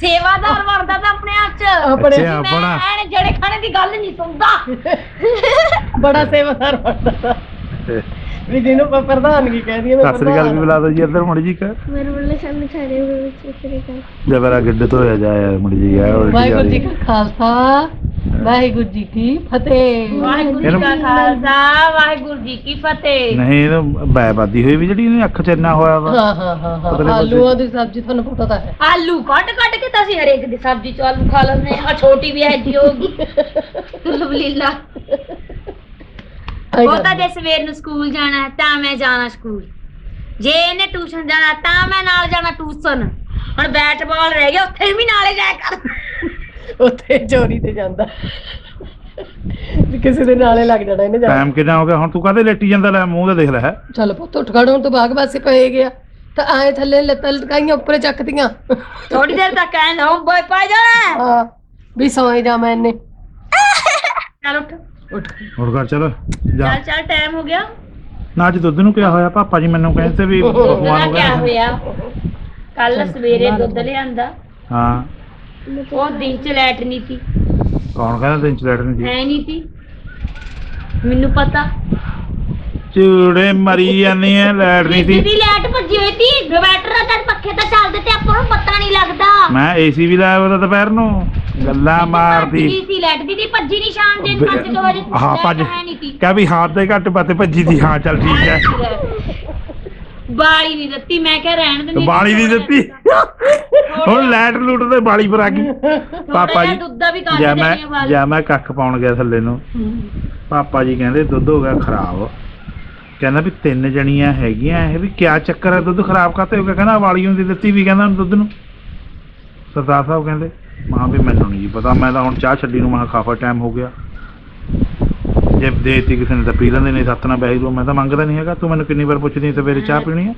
ਸੇਵਾਦਾਰ ਬਣਦਾ ਤਾਂ ਆਪਣੇ ਆਪ ਚ। ਆਪਣੇ ਅੱਛਾ ਬੜਾ। ਮੈਂ ਐਨ ਜਿਹੜੇ ਖਾਣੇ ਦੀ ਗੱਲ ਨਹੀਂ ਸੁਣਦਾ। ਬੜਾ ਸੇਵਾਦਾਰ ਬਣਦਾ ਵੀ ਜਿਹਨੂੰ ਪ- ਪ੍ਰਧਾਨਗੀ ਕਹਿੰਦੀ ਹੈ ਮੈਂ ਸਤਿ ਸ੍ਰੀ ਅਕਾਲ ਵੀ ਪ੍ਰਧਾਨ ਬੁਲਾ ਦੋ ਜੀ ਇੱਧਰ ਮੁੜ ਜੀ ਕਰ ਮੇਰੇ ਵੱਲੋਂ ਸਾਨੂੰ ਸਾਰੇ ਵਿੱਚ ਸ੍ਰੀ ਅਕਾਲ। ਜਬਰਾ ਗੱਡੇ ਤੋਂ ਹੋਇਆ ਜਾ ਯਾਰ ਮੁੜ ਜੀ ਆ ਵਾਹਿਗੁਰੂ ਜੀ ਕਾ ਖਾਲਸਾ ਵਾਹਿਗੁਰੂ ਜੀ ਕੀ ਫਤਿਹ। ਵਾਹਿਗੁਰੂ ਜੀ ਕਾ ਖਾਲਸਾ ਵਾਹਿਗੁਰੂ ਜੀ ਕੀ ਫਤਿਹ। ਨਹੀਂ ਇਹਨੂੰ ਬੈਬਾਦੀ ਹੋਈ ਵੀ ਜਿਹੜੀ ਇਹਨੇ ਅੱਖ ਚ ਇੰਨਾ ਹੋਇਆ ਵਾ। ਹਾਂ ਹਾਂ ਹਾਂ ਪਤਲੇ ਹਾਂ। ਪਤਲੇ। ਆਲੂਆਂ ਦੀ ਸਬਜ਼ੀ ਤੁਹਾਨੂੰ ਪਤਾ ਤਾਂ ਹੈ। ਆਲੂ ਕੱਟ ਕੱਟ ਕੇ ਤਾਂ ਅਸੀਂ ਹਰੇਕ ਦੀ ਸਬਜ਼ੀ ਚ ਆਲੂ ਖਾ ਲੈਂਦੇ ਆ ਛੋਟੀ ਵੀ ਹੈ ਜੀ ਹੋਗੀ ਤੁਲਬਲੀਲਾ ਉਹ ਤਾਂ ਜੇ ਸਵੇਰ ਨੂੰ ਸਕੂਲ ਜਾਣਾ ਹੈ, ਤਾਂ ਮੈਂ ਜਾਣਾ ਸਕੂਲ। ਜੇ ਇਹਨੇ ਟਿਊਸ਼ਨ ਜਾਣਾ ਤਾਂ ਮੈਂ ਨਾਲ ਜਾਣਾ ਟਿਊਸ਼ਨ। ਹੁਣ ਬੈਟਬਾਲ ਰਹਿ ਗਿਆ ਉੱਥੇ ਵੀ ਨਾਲੇ ਜਾਇਆ ਕਰ। ਉੱਥੇ ਚੋਰੀ ਤੇ ਜਾਂਦਾ। ਵੀ ਕਿਸੇ ਦੇ ਨਾਲੇ ਲੱਗ ਜਾਣਾ ਇਹਨੇ ਜਾ ਟਾਈਮ ਕਿੰਨਾ ਹੋ ਗਿਆ? ਹੁਣ ਤੂੰ ਕਾਹਦੇ ਲੇਟੀ ਜਾਂਦਾ? ਲੈ ਮੂੰਹ ਤੇ ਦੇਖ ਲੈ ਹੈ। ਚੱਲ ਪੁੱਤ ਉੱਠ ਖੜ ਹੁਣ ਤੂੰ ਬਾਗ ਪਾਸੇ ਪਏ ਗਿਆ ਤਾਂ ਆਏ ਥੱਲੇ ਲੱਤਾਂ ਲਟਕਾਈਆਂ ਉੱਪਰ ਚੱਕਦੀਆਂ ਥੋੜੀ ਦੇਰ ਤੱਕ ਕਹਿ ਨਾ ਬੋਏ ਪਾ ਜਾਣਾ ਹਾਂ ਵੀ ਸੌਂ ਜਾ ਮੈਂ ਇਹਨੇ ਚੱਲ ਉੱਠ। ਉੱਠ। ਹੋਰ ਘਰ ਚਲੋ ਜਾ। ਚੱਲ ਚੱਲ ਟਾਈਮ ਹੋ ਗਿਆ। ਨਾ ਅੱਜ ਦੁੱਧ ਨੂੰ ਕਿਹਾ ਹੋਇਆ ਪਾਪਾ ਜੀ ਮੈਨੂੰ ਕਹਿੰਦੇ ਸੀ ਵੀ ਭਗਵਾਨ ਉਹਦਾ ਨੂੰ ਕੀ ਕਹਿੰਦੇ ਹੋਇਆ। ਕੱਲ ਸਵੇਰੇ ਦੁੱਧ ਲਿਆਂਦਾ। ਹਾਂ। ਉਹ ਦਿਨ ਚ ਲੈਟ ਨਹੀਂ ਸੀ। ਕੌਣ ਕਹਿੰਦਾ ਦਿਨ ਚ ਲੈਟ ਨਹੀਂ ਸੀ? ਹੈ ਨਹੀਂ ਸੀ। ਮੈਨੂੰ ਪਤਾ। ਚੂੜੇ ਮਰੀ ਜਾਂਦੇ ਆ ਲੈਟ ਨਹੀਂ ਦੀ ਸੀ ਲੈਟ ਭੱਜੀ ਹੋਈ ਸੀ ਇਨਵਰਟਰ ਤਾਂ ਪੱਖੇ ਤਾਂ ਚੱਲਦੇ ਤੇ ਆਪਾਂ ਨੂੰ ਪਤਾ ਨਹੀਂ ਲੱਗਦਾ। ਮੈਂ ਏਸੀ ਵੀ ਲਾਇਆ ਹੋਇਆ ਦੁਪਹਿਰ ਨੂੰ ਗੱਲਾਂ ਮਾਰਦੀ। ਭੱਜੀ ਸੀ ਲੈਟ ਦੀ ਦੀ ਭੱਜੀ ਨਹੀਂ ਸ਼ਾਮ ਦੇ 5 ਵਜੇ ਹਾਂ light ਭੱਜ। ਹੈ ਨਹੀਂ ਸੀ। ਕਹ ਵੀ ਹੱਥ ਦੇ ਘੱਟ ਪਾਤੇ ਭੱਜੀ ਦੀ ਹਾਂ ਚੱਲ ਠੀਕ ਹੈ। ਬਾਲੀ ਨਹੀਂ ਦਿੱਤੀ ਮੈਂ ਕਿਹਾ ਰਹਿਣ ਦੇ ਬਾਲੀ ਨਹੀਂ ਦਿੱਤੀ। ਹੁਣ ਲੈਟ ਲੂਟ ਤੇ ਬਾਲੀ ਪਰ ਆ ਗਈ। ਪਾਪਾ ਜੀ ਦੁੱਧ ਦਾ ਵੀ ਕੱਢ ਜਾਂ ਮੈਂ ਆ ਜਾਂ ਮੈਂ ਕੱਖ ਪਾਉਣ ਗਿਆ ਥੱਲੇ ਨੂੰ। ਪਾਪਾ ਜੀ ਕਹਿੰਦੇ ਦੁੱਧ ਹੋ ਗਿਆ ਖਰਾਬ। ਕਹਿੰਦਾ ਵੀ ਤਿੰਨ ਜਣੀਆਂ ਹੈਗੀਆਂ ਇਹ ਵੀ ਕਿਆ ਚੱਕਰ ਹੈ ਦੁੱਧ ਖਰਾਬ ਕਾਤੇ ਹੋ ਗਿਆ ਕਹਿੰਦਾ ਵਾਲੀ ਹੁੰਦੀ ਦਿੱਤੀ ਵੀ ਕਹਿੰਦਾ ਦੁੱਧ ਨੂੰ। ਸਰਦਾਰ ਸਾਹਿਬ ਕਹਿੰਦੇ ਮਾਂ ਵੀ ਮੈਨੂੰ ਨਹੀਂ ਜੀ ਪਤਾ। ਮੈਂ ਤਾਂ ਹੁਣ ਚਾਹ ਛੱਡੀ ਨੂੰ ਮਾਂ ਕਾਫਾ ਟਾਈਮ ਹੋ ਗਿਆ। ਜੇ ਦੇਤੀ ਕਿਸੇ ਨੇ ਤਾਂ ਪੀ ਲੈਂਦੇ ਨਹੀਂ ਸੱਤ ਨਾਲ ਬਹਿ ਜਾਊ ਮੈਂ ਤਾਂ ਮੰਗਦਾ ਨਹੀਂ ਹੈਗਾ। ਤੂੰ ਮੈਨੂੰ ਕਿੰਨੀ ਵਾਰ ਪੁੱਛਦੀ ਸਵੇਰੇ ਚਾਹ ਪੀਣੀ ਹੈ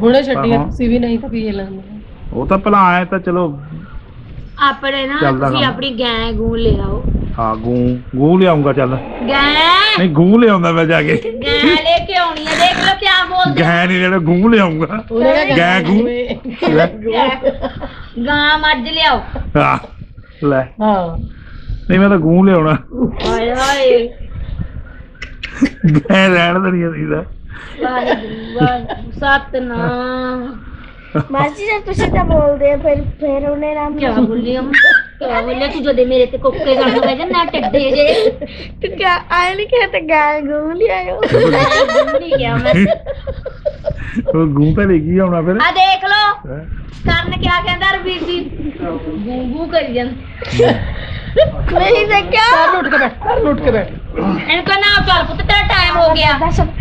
ਹੁਣੇ ਛੱਡੀ ਆ, ਹਾਂ। ਤੁਸੀਂ ਵੀ ਨਹੀਂ ਤਾਂ ਪੀ ਲੈਂਦੇ। ਉਹ ਤਾਂ ਭਲਾ ਆਏ ਤਾਂ ਚਲੋ। ਆਪਣੇ ਨਾ ਚੱਲਦਾ ਤੁਸੀਂ ਕੰਮ। ਆਪਣੀ ਗੈਂ ਗੂ ਲੈ ਆਓ। ਹਾਂ ਗੂੰ। ਗੂੰ ਲਿਆਉਂਗਾ ਚੱਲ। ਗੈਂ ਨਹੀਂ ਗੂੰ ਲਿਆਉਂਦਾ ਮੈਂ ਜਾ ਕੇ। ਗੈਂ ਲੈ ਕੇ ਆਉਣੀ ਹੈ ਦੇਖ ਲਓ ਕਿਆ ਬੋਲਦੇ। ਗੈ ਨਹੀਂ ਲੈਣਾ ਗੂੰ ਲਿਆਉਂਗਾ ਗਾਂ ਗੂੰ। ਲੈ। ਗਾਂ ਮੱਝ ਲਿਆਓ। ਹਾਂ, ਲੈ। ਹਾਂ। ਨਹੀਂ ਮੈਂ ਤਾਂ ਗੂੰ ਲਿਆਉਣਾ। ਹਾਏ ਹਾਏ। ਗੈ ਰਹਿਣ ਦਣੀ ਸੀਦਾ ਵਾਹਿਗੁਰੂ ਵਾਹਿਗੁਰੂ ਸਤਨਾਮ। ਮਾਸੀ ਜੀ ਤੁਸੀਂ ਤਾਂ ਬੋਲਦੇ ਫਿਰ ਫਿਰ ਉਹਨੇ ਨਾਮ ਕਿਆ ਬੋਲੀ ਹਮ ਕਿਆ ਬੋਲੇ ਤੂੰ ਜਦੇ ਮੇਰੇ ਤੇ ਕੋਕੇ ਗਾਣ ਬਹਿ ਜਾ ਨਾ ਟੱਡੇ ਜੇ ਤੂੰ ਕਿਆ ਆਏ ਨਹੀਂ ਕਹਿੰਦਾ ਗਾਲ ਗੂਲ ਲਿਆਇਓ ਨਹੀਂ ਗਿਆ ਮੈਂ। ਉਹ ਗੂੰ ਤਾਂ ਲੈ ਕੇ ਆਉਣਾ ਫਿਰ। ਆ ਦੇਖ ਲਓ। ਹੈਂ? ਕਰਨ ਕਿਆ ਕਹਿੰਦਾ ਰਵੀਰ ਜੀ? ਗੂੰਗੂ ਕਰੀ ਜਾਂਦਾ। ਨਹੀਂ ਦੇਖਿਆ ਕਰ ਉੱਠ ਕੇ ਬੈਠ ਕਰ ਉੱਠ ਕੇ ਬੈਠ। ਇਹਨੂੰ ਕਹਿੰਦਾ ਚੱਲ ਪੁੱਤ ਤੇਰਾ ਟਾਈਮ ਹੋ ਗਿਆ।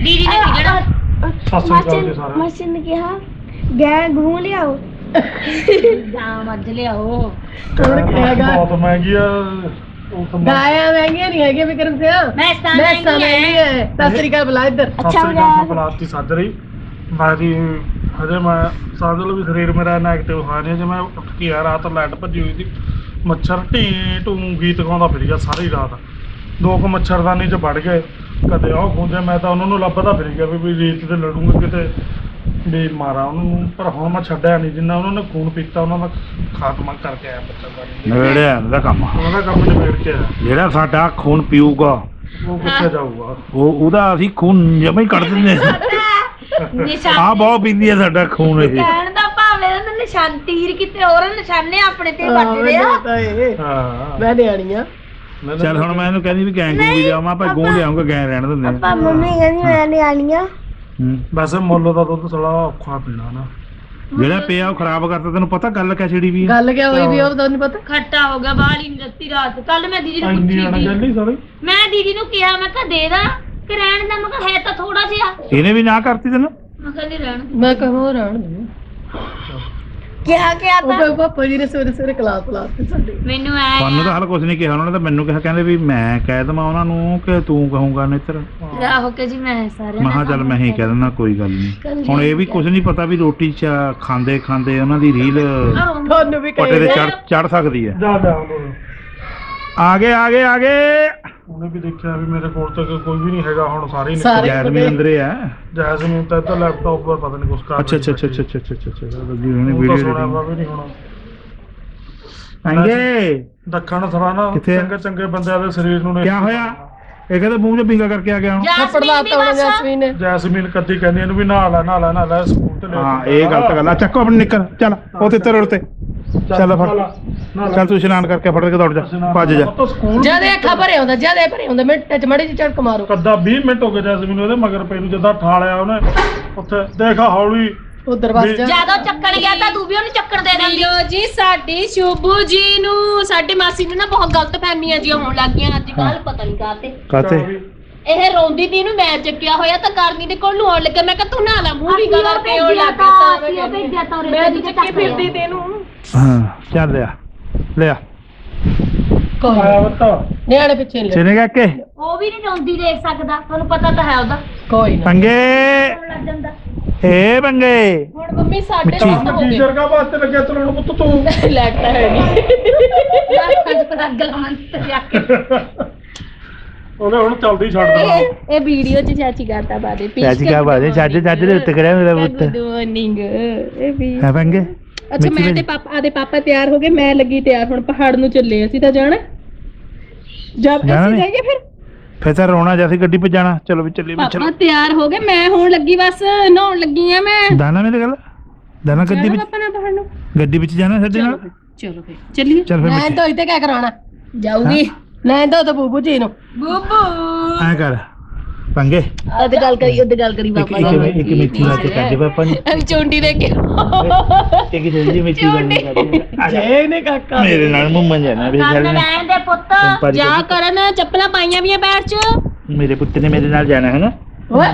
ਦੀਦੀ ਨੇ ਲੈਣਾ ਮਾਸੀ ਨੇ। ਕਿਹਾ ਗਾਲ ਗੂਲ ਲਿਆਓ। ਗਾਂ ਮੱਝ ਲਿਆਓ। ਹੁਣ ਕਹੇਗਾ ਬਹੁਤ ਮਹਿੰਗੀ ਆ ਉਹ ਤਾਂ ਗਾਇਆ ਮਹਿੰਗੀਆਂ ਨਹੀਂ ਹੈਗੀਆਂ ਵਿਕਰਮ ਸਿਆ। ਮੈਂ ਸਤਾਂ ਮੈਂ ਨਹੀਂ ਸਮਝ ਨਹੀਂ ਹੈ ਹੈ ਸਤਿ ਸ੍ਰੀ ਅਕਾਲ ਬੁਲਾ ਇੱਧਰ। ਅੱਛਾ ਮੈਂ ਗਾਲ ਪਲਾਸਟੀ ਸੱਜ ਰਹੀ ਮੈਂ ਦੀ ਹਜੇ ਮੈਂ ਸਾਧ ਲੋ ਵੀ ਸਰੀਰ ਮੇਰਾ ਨੈਗੇਟਿਵ ਹੋਇਆ ਨਹੀਂ ਜੇ ਮੈਂ ਉੱਠ ਕੇ ਆ ਰਾਤ ਲਾਈਟ ਭੱਜੀ ਹੋਈ ਸੀ। ਮੱਛਰ ਢੀ ਗੀਤ ਗਾਉਂਦਾ ਫਿਰ ਗਿਆ ਸਾਰੀ ਰਾਤ। ਦੋ ਕੁ ਮੱਛਰਦਾਨੀ ਚ ਵੜ ਗਏ। ਕਦੇ ਉਹ ਖੁੰਝੇ ਮੈਂ ਤਾਂ ਉਹਨਾਂ ਨੂੰ ਲੱਭਦਾ ਫਿਰ ਗਿਆ ਵੀ ਵੀ ਰੇਤ ਤੇ ਲੜੂੰਗਾ ਕਿਤੇ। ਵੀ ਮਾਰਾ। ਉਹਨਾਂ ਨੂੰ ਪਰ ਹੁਣ ਮੈਂ ਛੱਡਿਆ ਨਹੀਂ ਜਿੰਨਾ ਉਹਨਾਂ ਨੇ ਖੂਨ ਪੀਤਾ ਉਹਨਾਂ ਦਾ ਖਾਤਮਾ ਕਰਕੇ ਆਇਆ ਮੱਛਰਦਾਨੀ ਨਵੇੜਿਆ ਦਾ ਕੰਮ। ਉਹਨਾਂ ਦਾ ਕੰਮ ਨਿਬੇੜ ਕੇ ਆਇਆ। ਜਿਹੜਾ ਸਾਡਾ ਖੂਨ ਪੀਊਗਾ ਉਹ ਕਿੱਥੇ ਜਾਊਗਾ? ਉਹ ਉਹਦਾ ਅਸੀਂ ਖੂਨ ਜਮਾ ਹੀ ਕੱਢ ਦਿੰਦੇ ਹਾਂ। ਨਿਸ਼ਾਨ ਆਹ ਬਹੁਤ ਪੀਂਦੀ ਹੈ ਸਾਡਾ ਖੂਨ ਇਹ। ਕਹਿਣ ਦਾ ਭਾਵੇਂ ਇਹਨਾਂ ਨੇ ਨਿਸ਼ਾਨ ਤੀਰ ਕਿਤੇ ਹੋਰ ਨਿਸ਼ਾਨੇ ਆਪਣੇ ਤੇ ਵੱਜਦੇ ਆ ਹਾਂ। ਮੈਂ ਨਿਆਣੀ ਆ। ਚੱਲ ਹੁਣ ਮੈਂ ਇਹਨੂੰ ਕਹਿੰਦੀ ਵੀ ਗੈਂ ਗੂੰ ਵੀ ਲਿਆਵਾਂ ਆਪਾਂ ਗੂੰ ਲਿਆਉਂਗਾ ਗੈਂ ਰਹਿਣ ਦਿੰਦੇ ਹਾਂ। ਪਾਪਾ ਮੰਮੀ ਕਹਿੰਦੀ ਮੈਂ ਨਹੀਂ ਆਣੀਆਂ ਹੂੰ। ਵੈਸੇ ਮੁੱਲ ਦਾ ਦੁੱਧ ਥੋੜਾ ਔਖਾ ਪੀਣਾ ਨਾ। ਜਿਹੜਾ ਪਿਆ ਉਹ ਖਰਾਬ ਕਰਤਾ ਤੈਨੂੰ ਪਤਾ ਗੱਲ ਕਿਆ ਛਿੜੀ ਵੀ ਹੈ ਗੱਲ ਕਿਆ ਹੋਈ ਵੀ ਉਹ ਤੁਹਾਨੂੰ ਪਤਾ? ਖੱਟਾ ਹੋ ਗਿਆ ਬਾਲੀ ਨਹੀਂ ਦਿੱਤੀ ਰਾਤ। ਕੱਲ ਮੈਂ ਦੀਦੀ ਨੂੰ ਇੰਨੀ ਪੁੱਛੀ ਸੀ। ਜਲਦੀ ਸਾਰੀ? ਮੈਂ ਦੀਦੀ ਨੂੰ ਕਿਹਾ ਮੈਂ ਕਿਹਾ ਦੇ ਦਾਂ ਕਿ ਰਹਿਣ ਦਾ? ਮੈਂ ਕਿਹਾ ਹੈ ਤਾਂ ਥੋੜਾ ਜਿਹਾ। ਇਹਨੇ ਵੀ ਨਾ ਕਰਤੀ ਤੈਨੂੰ? ਮੈਂ ਕਹਿੰਦੀ ਰਹਿਣ ਮੈਂ ਕਹਾਂ ਰਹਿਣ ਦੇ। ਕਿਹਾ ਕਿਹਾ ਤਾਂ? ਉਹ ਪਾਪਾ ਜੀ ਨੇ ਸਵੇਰੇ ਸਵੇਰੇ ਕਲਾਸ ਲਾਤੀ ਸਾਡੇ। ਮੈਨੂੰ ਐ ਤੁਹਾਨੂੰ ਤਾਂ ਹਾਲ ਕੁਝ ਨਹੀਂ ਕਿਹਾ ਉਹਨਾਂ ਨੇ ਤਾਂ ਮੈਨੂੰ ਕਿਹਾ ਕਹਿੰਦੇ ਵੀ ਮੈਂ ਕਹਿ ਦਵਾਂ ਉਹਨਾਂ ਨੂੰ ਕਿ ਤੂੰ ਕਹੂੰਗਾ ਨੇਤਰ। ਆਹੋ ਕਿ ਜੀ ਮੈਂ ਸਾਰਿਆਂ ਮਹਾ ਚੱਲ ਮੈਂ ਹੀ ਕਹਿ ਦਿੰਦਾ ਕੋਈ ਗੱਲ ਨਹੀਂ। ਹੁਣ ਇਹ ਵੀ ਕੁਝ ਨਹੀਂ ਪਤਾ ਵੀ ਰੋਟੀ ਚ ਖਾਂਦੇ ਖਾਂਦੇ ਉਹਨਾਂ ਦੀ ਰੀਲ ਤੁਹਾਨੂੰ ਵੀ ਪਟੇ ਤੇ ਚੜ ਚੜ ਸਕਦੀ ਹੈ। ਆ ਗਏ ਆ ਗਏ ਆ ਗਏ ਉਹਨੇ ਵੀ ਦੇਖਿਆ ਵੀ ਮੇਰੇ ਕੋਲ ਤਾਂ ਕੋਈ ਵੀ ਨਹੀਂ ਹੈਗਾ ਹੁਣ ਸਾਰੇ ਨਿਕਲ। ਸਾਰੇ ਜੈਸਮੀਨ ਅੰਦਰੇ ਆ ਜੈਸਮੀਨ ਤਾਂ ਤਾਂ ਲੈਪਟਾਪ ਪਰ ਪਤਾ ਨਹੀਂ ਕੁਛ ਕਰ ਅੱਛਾ ਅੱਛਾ ਅੱਛਾ ਅੱਛਾ ਅੱਛਾ ਅੱਛਾ ਅੱਛਾ ਲੱਗੀ ਹੋਣੀ ਵੀਡੀਓ ਵਾ ਵੀ ਨਹੀਂ ਹੁਣ। ਅੰਗੇ ਦੱਖਣ ਆ? ਚੰਗੇ ਚੰਗੇ ਬੰਦਿਆਂ ਦੇ ਸਰੀਰ ਨੂੰ ਨੇ ਕੀ ਹੋਇਆ? ਇਹ ਕਹਿੰਦਾ ਮੂੰਹ 'ਚ ਪਿੰਗਾ ਕਰਕੇ ਆ ਗਿਆ ਹੁਣ। ਥੱਪੜ ਲਾਤਾ ਹੋਣਾ ਜੈਸਮੀਨ ਨੇ। ਜੈਸਮੀਨ ਕੱਦੀ ਕਹਿੰਦੀ ਇਹਨੂੰ ਵੀ ਨਹਾ ਲੈ ਨਹਾ ਲੈ ਨਹਾ ਲੈ ਸਕੂਲ ਤੇ ਲੈ ਹਾਂ ਇਹ ਗਲਤ ਗੱਲ ਆ। ਚੱਕੋ ਆਪਣੀ ਨਿੱਕਰ ਚੱਲ ਉਹ ਤੇ ਤਰੜ ਤੇ। ਚੱਲ ਫੜ। ਚੱਲ ਤੂੰ ਇਸ਼ਨਾਨ ਕਰਕੇ ਫੜ ਕੇ ਦੌੜ ਜਾ। ਭੱਜ ਜਾ। ਤਾਂ ਸਕੂਲ ਜਦ ਇਹ ਖਬਰ ਆਉਂਦਾ ਜਦ ਇਹ ਭਰੇ ਆਉਂਦਾ ਮਿੰਟ ਚ ਮੜੀ ਜੀ ਝੜਕ ਮਾਰੋ। ਕੱਦਾ 20 ਮਿੰਟ ਹੋ ਗਏ ਜੈਸਮੀਨ ਉਹਦੇ ਮਗਰ ਪੈ ਨੂੰ ਜਦਾਂ ਠਾਲਿਆ ਉਹਨੇ। ਉੱਥੇ ਦੇਖਾ ਹੌਲੀ। ਉਧਰ ਵੱਜ ਜਾ ਜਦੋਂ ਚੱਕਣ ਗਿਆ ਤਾਂ ਤੂੰ ਵੀ ਉਹਨੂੰ ਚੱਕਣ ਦੇ ਦਿੰਦੀ। ਵੀਰੋ ਜੀ ਸਾਡੀ ਸ਼ੁਭੂ ਜੀ ਨੂੰ ਸਾਡੀ ਮਾਸੀ ਨੂੰ ਨਾ ਬਹੁਤ ਗਲਤ ਫਹਿਮੀਆਂ ਜੀ ਹੋਣ ਲੱਗ ਗਈਆਂ। ਅੱਜ ਕੱਲ ਪਤਾ ਨਹੀਂ ਕਾਤੇ ਕਾਤੇ ਇਹ ਰੋਂਦੀ ਦੀ ਨੂੰ ਮੈਂ ਚੱਕਿਆ ਹੋਇਆ ਤਾਂ ਕਰਨੀ ਦੇ ਕੋਲ ਨੂੰ ਆਉਣ ਲੱਗਾ। ਮੈਂ ਕਿਹਾ ਤੂੰ ਨਾ ਲਾ ਮੂੰਹ ਵੀ ਗਲਤ ਤੇ ਉਹ ਲੱਗ ਤਾਂ, ਗਿਆ ਅਸੀਂ ਉਹ ਭੇਜਿਆ ਤਾਂ ਉਰੇ ਮੈਂ ਚੱਕੀ ਫਿਰਦੀ ਤੇ ਇਹਨੂੰ ਹਾਂ। ਚੱਲ ਲਿਆ। ਲਿਆ। ਕੋਈ ਨਾ। ਨਿਆਣੇ ਪਿੱਛੇ ਲੈ ਚਲੇ ਕੇ ਉਹ ਵੀ ਨਹੀਂ ਰੋਂਦੀ ਦੇਖ ਸਕਦਾ। ਤੁਹਾਨੂੰ ਪਤਾ ਤਾਂ ਹੈ ਉਹਦਾ। ਕੋਈ ਨਾ ਪੰਗੇ। ਲੱਗ ਜਾਂਦਾ ਏ ਪੰਗੇ। ਹੁਣ ਮੰਮੀ ਸਾਡੇ ਮਿੱਠੀ। ਨਾਲ ਹੋ ਗਏ। ਕਾ ਵਾਸਤੇ ਲੱਗਿਆ ਚਲਾਉਣ ਪੁੱਤ ਤੂੰ। ਲੈਟ ਤਾਂ ਹੈ ਨਹੀਂ। ਲੱਖਾਂ ਚ ਅੱਗ ਲਾਉਣ ਤੇ ਜਾ ਕੇ। ਉਹਨੇ ਹੁਣ ਚਲਦੀ ਛੱਡ ਦੇਣਾ। ਇਹ ਵੀਡੀਓ ਚ ਚਾਚੀ ਗਾਤਾ ਬਾਦੇ ਚਾਚੀ ਕਾ ਬਾਦੇ ਚਾਚੇ ਚਾਚੇ ਦੇ ਉੱਤੇ ਕਰਿਆ ਮੇਰਾ ਪੁੱਤ। ਗੁੱਡ ਮਾਰਨਿੰਗ ਇਹ ਵੀ ਹੈ ਪੰਗੇ? ਅੱਛਾ ਮੈਂ ਤੇ ਪਾਪਾ ਆਦੇ ਪਾਪਾ ਤਿਆਰ ਹੋ ਗਏ ਮੈਂ ਲੱਗੀ ਤਿਆਰ ਹੁਣ ਪਹਾੜ ਨੂੰ ਚੱਲੇ ਅਸੀਂ ਤਾਂ ਜਾਣਾ। ਜਦ ਜਾਣਾ ਅਸੀਂ ਨੀ? ਜਾਈਏ ਫਿਰ? ਫਿਰ ਤਾਂ ਰੋਣਾ ਜੈਸੇ ਗੱਡੀ 'ਤੇ ਜਾਣਾ। ਚਲੋ ਵੀ ਚੱਲੀ ਵੀ ਚਲੋ। ਪਾਪਾ ਤਿਆਰ ਹੋ ਗਏ ਮੈਂ ਹੋਣ ਲੱਗੀ ਬਸ ਨਹਾਉਣ ਲੱਗੀ ਆ ਮੈਂ। ਦਾਣਾ ਮੇਰੀ ਗੱਲ? ਦਾਣਾ ਗੱਡੀ ਜਾਣਾ ਵਿੱਚ ਪਾਪਾ ਨਾਲ ਪਹਾੜ ਨੂੰ। ਗੱਡੀ ਵਿੱਚ ਜਾਣਾ ਸਾਡੇ ਨਾਲ? ਚਲੋ ਫਿਰ। ਚੱਲੀਏ। ਚੱਲ ਫਿਰ ਮੈਂ ਮਿੱਠੀ। ਤਾਂ ਇੱਥੇ ਕਿਆ ਕਰਾਉਣਾ? ਜਾਊਗੀ। ਮੈਂ ਤਾਂ ਤਾਂ ਬੂਬੂ ਜੀ ਨੂੰ। ਐ ਕਰ। ਪੰਗੇ? ਉਹਦੇ ਗੱਲ ਕਰੀ ਉਹਦੇ ਗੱਲ ਕਰੀ ਇੱਕ ਇੱਕ ਇੱਕ ਮਿੱਠੀ ਲਾ ਕੇ ਕੱਢ ਦੇ ਪਾਪਾ ਨੇ ਅਭੀ ਚੁੰਡੀ ਦੇ ਕੇ। ਇੱਕ ਜਲਦੀ ਮਿੱਠੀ ਲਾ ਕੇ ਕੱਢ ਦੇ ਜਾ। ਇਹ ਨੇ ਕਾਕਾ। ਮੇਰੇ ਨਾਲ ਮੁੰਮਾ ਜਾਣਾ ਵੀ ਕੰਨ ਚੱਲ ਰਹਿਣ ਦੇ ਪੁੱਤ ਪਰ ਜਾ ਕਰਨ ਚੱਪਲਾਂ ਪਾਈਆਂ ਵੀ ਆ ਪੈਰ 'ਚ। ਮੇਰੇ ਪੁੱਤ ਨੇ ਮੇਰੇ ਨਾਲ ਜਾਣਾ ਹੈ ਨਾ ਓਏ।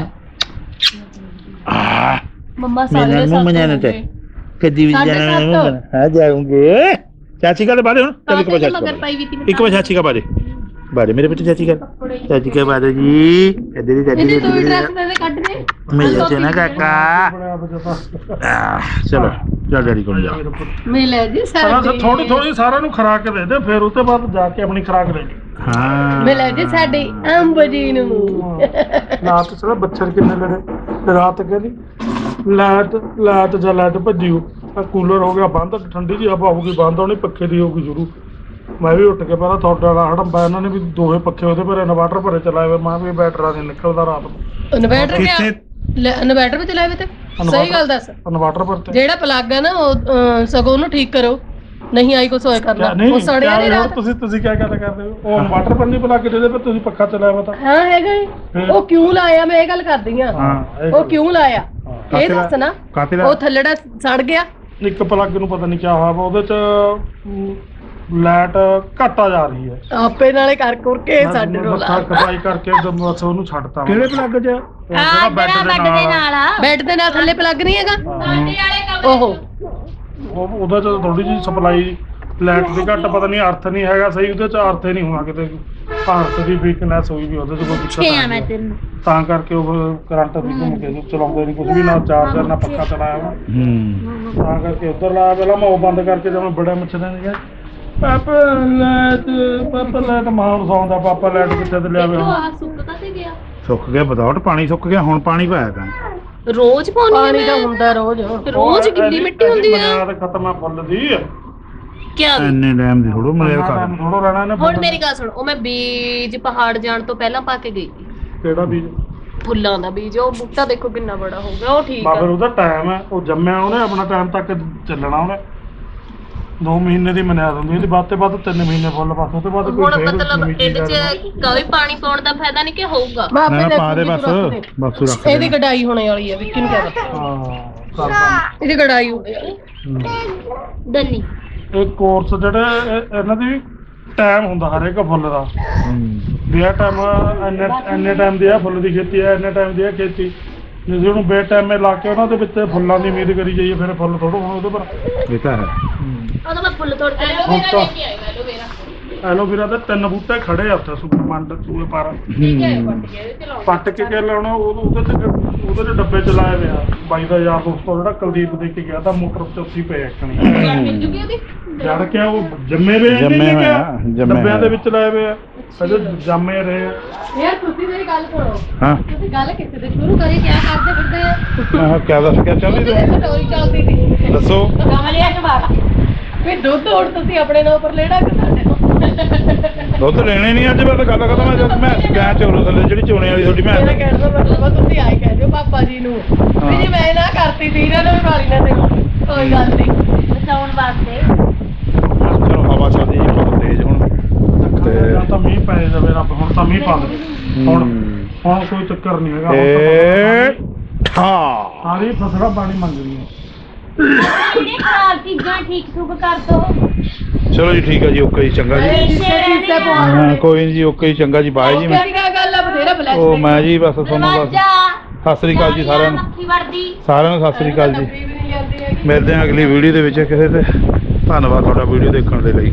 ਆ। ਮੰਮਾ ਮੇਰੇ ਨਾਲ ਮੁੰਮਾ ਜਾਣਾ ਤੇ। ਕਦੀ ਵੀ ਸਾਢੇ ਜਾਣਾ ਸੱਤ। ਮੁੰਮਾ ਹਾਂ ਜਾਉਂਗੇ ਚਾਚੀ ਕਾ ਬਾਰੇ ਹੁਣ? ਚੱਲ ਇੱਕ ਵਾਰ ਚਾਚੀ ਮਗਰ ਕਾ ਪਾਈ ਵੀ ਤੀ ਇੱਕ ਵਾਰ ਚਾਚੀ ਕਾ ਬਾਰੇ। ਬਾਰੇ ਮੇਰੇ ਪੁੱਤ ਚਾਚੀ ਕਾ ਚਾਚੀ ਕਾ ਬਾਰੇ ਜੀ? ਇੱਧਰ ਹੀ ਚਾਚੀ ਇਹਦੀ ਤੂੰ ਦੇ ਡਰੈਸ ਦੇ ਦੇ ਕੱਢ ਦੇ। ਮਿਲ ਜਾਤੇ ਨਾ ਕਾਕਾ। ਚਲੋ ਚੱਲ ਡੈਡੀ ਕੋਲ ਜਾ ਮਿਲੇ ਜੀ ਸਾਡੀ ਥੋੜੀ ਥੋੜੀ ਸਾਰਿਆਂ ਨੂੰ ਖਰਾਕ ਦੇ ਦੇ ਫਿਰ ਉਤੇ ਬਾਅਦ ਜਾ ਕੇ ਆਪਣੀ ਖਰਾਕ ਲੈ ਹਾਂ। ਮਿਲੇ ਜੀ ਸਾਡੀ ਅੰਬ ਜੀ ਨੂੰ ਰਾਤ ਚਲਾ ਬੱਚਰ ਕਿੰਨੇ ਲੜੇ। ਰਾਤ ਕਹਿੰਦੀ ਲਾਈਟ ਲਾਈਟ ਜਾਂ ਲਾਈਟ ਭੱਜੀਓ। ਆ ਕੂਲਰ ਹੋ ਗਿਆ ਬੰਦ ਠੰਡੀ ਜੀ ਹਵਾ ਹੋਊਗੀ ਬੰਦ ਹੋਣੀ ਪੱਖੇ ਦੀ ਹੋਊਗੀ ਸ਼ੁਰੂ ਮੈਂ ਵੀ ਉੱਠ ਕੇ ਪਹਿਲਾਂ ਤੁਹਾਡਾ ਵਾਲਾ ਹੜੰਬਾ ਇਹਨਾਂ ਨੇ ਵੀ ਦੋਹੇ ਪੱਖੇ ਉਹਦੇ ਪਰ ਇਨਵਰਟਰ ਭਰੇ ਚਲਾਏ ਹੋਏ ਮੈਂ ਵੀ ਬੈਟਰਾ ਨਹੀਂ ਨਿਕਲਦਾ ਰਾਤ ਨੂੰ। ਇਨਵਰਟਰ ਕਿੱਥੇ ਕਿਆ ਇਨਵਰਟਰ ਵੀ ਚਲਾਏ ਵੇ ਤੇ? ਸਹੀ ਗੱਲ ਦੱਸ। ਇਨਵਰਟਰ ਪਰ ਤੇ ਜਿਹੜਾ ਪਲੱਗ ਹੈ ਨਾ ਉਹ ਅਹ, ਸਗੋਂ ਉਹਨੂੰ ਠੀਕ ਕਰੋ। ਨਹੀਂ ਆਈ ਕੁਛ ਹੋਏ ਕਿਆ ਕਰਨਾ ਉਹ ਸੜਿਆ ਕਿਆ ਨਹੀਂ ਰਾਤ। ਤੁਸੀਂ? ਤੁਸੀਂ ਕੀ ਗੱਲ ਕਰਦੇ ਹੋ? ਉਹ ਇਨਵਰਟਰ ਪਰ ਨਹੀਂ ਪਲਾ ਕੇ ਜਿਹਦੇ ਪਰ ਤੁਸੀਂ ਪੱਖਾ ਚਲਾਇਆ ਵਾ ਤਾਂ। ਹਾਂ ਹੈਗਾ ਹੀ ਫਿਰ? ਉਹ ਕਿਉਂ ਲਾਇਆ? ਮੈਂ ਇਹ ਗੱਲ ਕਰਦੀ ਆ। ਹਾਂ ਇਹ ਉਹ ਕਿਉਂ ਲਾਇਆ? ਹਾਂ। ਇਹ ਦੱਸ ਨਾ। ਕਾਤੇ ਉਹ ਥੱਲੜਾ ਸੜ ਗਿਆ। ਇੱਕ ਪਲੱਗ ਨੂੰ ਪਤਾ ਨਹੀਂ ਕਿਆ ਹੋਇਆ ਵਾ ਉਹਦੇ ਚ ਲਾਈਟ ਘਟਾ ਜਾ ਰਹੀ ਹੈ। ਆਪੇ ਨਾਲੇ ਕਰ ਕੁਰ ਕੇ ਸਾਡੇ ਨੂੰ ਲਾ ਖਪਾਈ ਕਰਕੇ ਦਮ ਬਸ ਉਹਨੂੰ ਛੱਡਤਾ। ਕਿਹੜੇ ਪਲੱਗ 'ਚ? ਜਿਹੜਾ ਬੈੱਡ ਦੇ ਨਾਲ। ਆ। ਬੈੱਡ ਦੇ ਨਾਲ ਥੱਲੇ ਪਲੱਗ ਨਹੀਂ ਹੈਗਾ। ਓਹੋ। ਉਹ ਉਹਦਾ ਚ ਥੋੜੀ ਜਿਹੀ ਸਪਲਾਈ ਲਾਈਟ ਦੀ ਘੱਟ ਪਤਾ ਨਹੀਂ ਅਰਥ ਨਹੀਂ ਹੈਗਾ ਸਹੀ ਉਹਦੇ ਚ ਅਰਥ ਹੀ ਨਹੀਂ ਹੋਣਾ ਕਿਤੇ। ਭਾਰਤ ਦੀ ਵੀਕਨੈਸ ਹੋਈ ਵੀ ਉਹਦੇ ਚ ਕੋਈ ਦਿੱਕਤ ਛੇ ਆ ਆ ਮੈਂ ਗਈ। ਤੈਨੂੰ। ਤਾਂ ਕਰਕੇ ਉਹ ਕਰੰਟ ਦੀ ਘੁੰਮ ਕੇ ਚਲਾਉਂਦੇ ਨਹੀਂ ਕੁਝ ਵੀ ਨਾ ਚਾਰਜਰ ਨਾ ਪੱਖਾ ਚਲਾਇਆ ਵਾ। ਹੂੰ। ਤਾਂ ਕਰਕੇ ਉਧਰ ਲਾਇਆ ਪਹਿਲਾਂ ਮੈਂ ਉਹ ਬੰਦ ਕਰਕੇ ਜਦੋਂ ਬੜਾ ਮੱਛਰਾਂ ਨੇ ਕਿਹਾ ਪਾਪਾ ਲਾਈਟ ਪਾਪਾ ਲਾਈਟ ਮਾਂ ਨੂੰ ਸੌਂਦਾ ਪਾਪਾ ਲਾਈਟ ਕਿੱਥੇ ਤੇ ਲਿਆਵੇ ਹੁਣ? ਆਹ ਸੁੱਕ ਕਾਤੇ ਗਿਆ। ਸੁੱਕ ਗਿਆ ਬਦੌਟ ਪਾਣੀ ਸੁੱਕ ਗਿਆ ਹੁਣ ਪਾਣੀ ਪਾਇਆ ਤਾਂ। ਰੋਜ਼ ਪਾਉਣੀ ਪਾਣੀ ਤਾਂ ਹੈ ਹੁੰਦਾ ਰੋਜ਼। ਮੈਂ ਰੋਜ਼ ਗਿੱਲੀ ਮਿੱਟੀ ਹੁੰਦੀ ਆ। ਬੁਨਿਆਦ ਖਤਮ ਆ ਫੁੱਲ ਦੀ। ਕਿਆ ਇੰਨੇ ਟਾਈਮ ਦੀ ਥੋੜੋ ਮਲੇ ਕਰ ਥੋੜੋ ਰਹਿਣਾ ਇਹਨੇ ਹੁਣ। ਮੇਰੀ ਗੱਲ ਸੁਣ ਉਹ ਮੈਂ ਬੀਜ ਪਹਾੜ ਜਾਣ ਤੋਂ ਪਹਿਲਾਂ ਪਾ ਕੇ ਗਈ। ਸੀ ਕਿਹੜਾ ਬੀਜ? ਫੁੱਲਾਂ ਦਾ ਬੀਜ ਉਹ ਬੂਟਾ ਦੇਖੋ ਕਿੰਨਾ ਬੜਾ ਹੋ ਗਿਆ ਉਹ ਠੀਕ ਆ। ਉਹਦਾ ਟਾਈਮ ਹੈ ਉਹ ਜੰਮਿਆ ਉਹਨੇ ਆਪਣਾ ਟਾਈਮ ਤੱਕ ਚੱਲਣਾ ਉਹਨੇ। 2 ਮਹੀਨੇ ਦੀ ਮਨਿਆਦ ਹੁੰਦੀ ਹੈ ਇਹਦੀ ਵੱਧ ਤੇ ਵੱਧ 3 ਮਹੀਨੇ ਫੁੱਲ ਬਸ ਉਹ ਤੋਂ ਬਾਅਦ ਕੋਈ ਹੁਣ ਫੇਰ ਮਤਲਬ ਆ ਚ ਕੋਈ ਪਾਣੀ ਪਾਉਣ ਦਾ ਫਾਇਦਾ ਨਹੀਂ ਕਿ ਹੋਊਗਾ? ਮੈਂ ਨਾ ਆਪੇ ਪਾ ਦੇ ਬਸ ਤੂੰ ਰੱਖ ਦੇ। ਬਸ ਰੱਖ ਇਹਦੀ ਦੇ। ਕਢਾਈ ਹੋਣੇ ਵਾਲੀ ਹੈ ਵਿੱਕੀ ਨੂੰ ਕਹਦਾ ਹਾਂ ਕਰਦਾ ਇਹਦੀ ਕਢਾਈ ਹੋਣੀ ਵਾਲੀ ਦੰਨੀ ਇਹ ਕੋਰਸ ਜਿਹੜੇ ਇਹ- ਇਹਨਾਂ ਦੀ ਟਾਈਮ ਹੁੰਦਾ ਹਰ ਇੱਕ ਫੁੱਲ ਦਾ। ਹੂੰ। ਵੀ ਇਹ ਟਾਈਮ ਇੰਨੇ ਟਾਈਮ ਦੀ ਆ ਫੁੱਲ ਦੀ ਖੇਤੀ ਹੈ ਇੰਨੇ ਟਾਈਮ ਦੀ ਆ ਖੇਤੀ। ਜੇ ਅਸੀਂ ਉਹਨੂੰ ਬੇ ਟਾਈਮੇ ਲਾ ਕੇ ਉਹਨਾਂ ਦੇ ਵਿੱਚ ਫੁੱਲਾਂ ਦੀ ਉਮੀਦ ਕਰੀ ਜਾਈਏ ਫਿਰ ਫੁੱਲ ਥੋੜ੍ਹਾ ਹੋਣਾ ਉਹਦੇ ਪਰ। ਇਹ ਤਾਂ ਹੈ। ਮੈਂ ਫੁੱਲ ਤੋੜ ਕੇ ਹੁਣ ਤਾਂ ਐਲੋਵੇਰਾ ਦੇ ਤਿੰਨ ਬੂਟੇ ਖੜੇ ਆ ਉੱਥੇ ਸੁਪਰਮੰਡ ਸੂਏ ਪਰ। ਪੱਟ ਕੇ ਕੇ ਲਾਉਣਾ? ਉਹ- ਉਹਦੇ ਤੇ ਉਹਦੇ ਤੇ ਡੱਬੇ ਚ ਲਾਏ ਹੋਏ ਆ ਬਾਈ ਦਾ ਯਾਰ ਦੋਸਤ ਉਹ ਜਿਹੜਾ ਕੁਲਦੀਪ ਦੇ ਕੇ ਗਿਆ ਤਾਂ ਮੋਟਰ ਤੇ ਉੱਥੇ ਹੀ ਪਏ ਇੱਕਣੀ ਜੜ ਕੇ ਉਹ ਜੰਮੇ ਵੇ ਜੰਮੇ ਹੋਏ ਆ, ਜੰਮੇ ਡੱਬਿਆਂ ਹੋਏ ਦੇ ਆ। ਵਿੱਚ ਲਾਏ ਹੋਏ ਆ। ਅਜੇ ਜੰਮੇ ਰਹੇ ਯਾਰ ਤੁਸੀਂ ਮੇਰੀ ਗੱਲ ਸੁਣੋ। ਹਾਂ। ਤੁਸੀਂ ਗੱਲ ਕਿੱਥੇ ਤੇ ਸ਼ੁਰੂ ਕਰੀ ਕਿਆ ਕਰਦੇ ਫਿਰਦੇ ਆ? ਆਹ ਕਿਆ ਦੱਸ ਕਿਆ ਚੱਲਦੀ ਤੇ ਤੂੰ ਸਟੋਰੀ ਚੱਲਦੀ ਸੀ। ਦੱਸੋ। ਕਮਲਿਆ ਜਵਾਬ ਵੀ ਦੁੱਧ ਹੁਣ ਤੁਸੀਂ ਆਪਣੇ ਨਾਲ ਉੱਪਰ ਲੈਣਾ ਕਿ ਸਾਡੇ ਤੋਂ ਦੁੱਧ ਲੈਣੇ ਨਹੀਂ ਅੱਜ ਮੈਂ ਤਾਂ ਗੱਲ ਕਰਦਾ ਮੈਂ ਮੈਂ ਗਾਂ ਚੋਰੋ ਥੱਲੇ ਜਿਹੜੀ ਚੋਣੇ ਵਾਲੀ ਤੁਹਾਡੀ ਮੇਰਾ ਮੈਂ ਕਹਿਣ ਦਾ ਮਤਲਬ ਤੁਸੀਂ ਆਏ ਕਹਿ ਦਿਓ ਪਾਪਾ ਜੀ ਨੂੰ। ਵੀ ਜੀ ਮੈਂ ਨਾ ਕਰਤੀ ਸੀ ਇਹਨਾਂ ਨੂੰ ਵੀ ਮਾਰੀ ਨਾ ਦੇਖੋ ਕੋਈ ਗੱਲ ਨਹੀਂ। ਬਚਾਉਣ ਵਾਸਤੇ ਚਲੋ ਹਵਾ ਚੱਲਦੀ ਜੀ ਬਹੁਤ ਤੇਜ਼ ਹੁਣ ਜਾਂ ਪੈ ਜਾਵੇ ਰੱਬ ਹੁਣ ਤਾਂ ਮੀਂਹ ਪਾ ਦੇ ਹੁਣ ਹੁਣ ਕੋਈ ਚੱਕਰ ਨਹੀਂ ਹੈਗਾ ਹੁਣ ਏ ਠਾ। ਸਾਰੀ ਫਸਲਾਂ ਪਾਣੀ ਮੰਗਦੀਆਂ ਜਿਹੜੇ ਖਰਾਬ ਚੀਜ਼ਾਂ ਠੀਕ ਠੁਕ ਕਰ ਦੋ? ਚਲੋ ਜੀ ਠੀਕ ਹੈ ਜੀ ਓਕੇ ਜੀ ਚੰਗਾ ਜੀ। ਹਾਂ ਕੋਈ ਨਹੀਂ ਜੀ ਓਕੇ ਜੀ ਚੰਗਾ ਜੀ ਬਾਏ ਜੀ ਮੈਂ ਕਿਹੜੀ ਗੱਲ ਆ ਬਥੇਰਾ ਬਲੈਸ ਉਹ ਮੈਂ ਜੀ ਬਸ ਤੁਹਾਨੂੰ ਬਸ ਸਤਿ ਸ੍ਰੀ ਅਕਾਲ ਜੀ ਸਾਰਿਆਂ ਨੂੰ। ਮੱਖੀ ਵਰਦੀ। ਸਾਰਿਆਂ ਨੂੰ ਸਤਿ ਸ੍ਰੀ ਅਕਾਲ ਜੀ। ਮਿਲਦੇ ਹਾਂ ਅਗਲੀ ਵੀਡੀਓ ਦੇ ਵਿੱਚ ਕਿਸੇ ਤੇ। ਧੰਨਵਾਦ ਤੁਹਾਡਾ ਵੀਡੀਓ ਦੇਖਣ ਦੇ ਲਈ।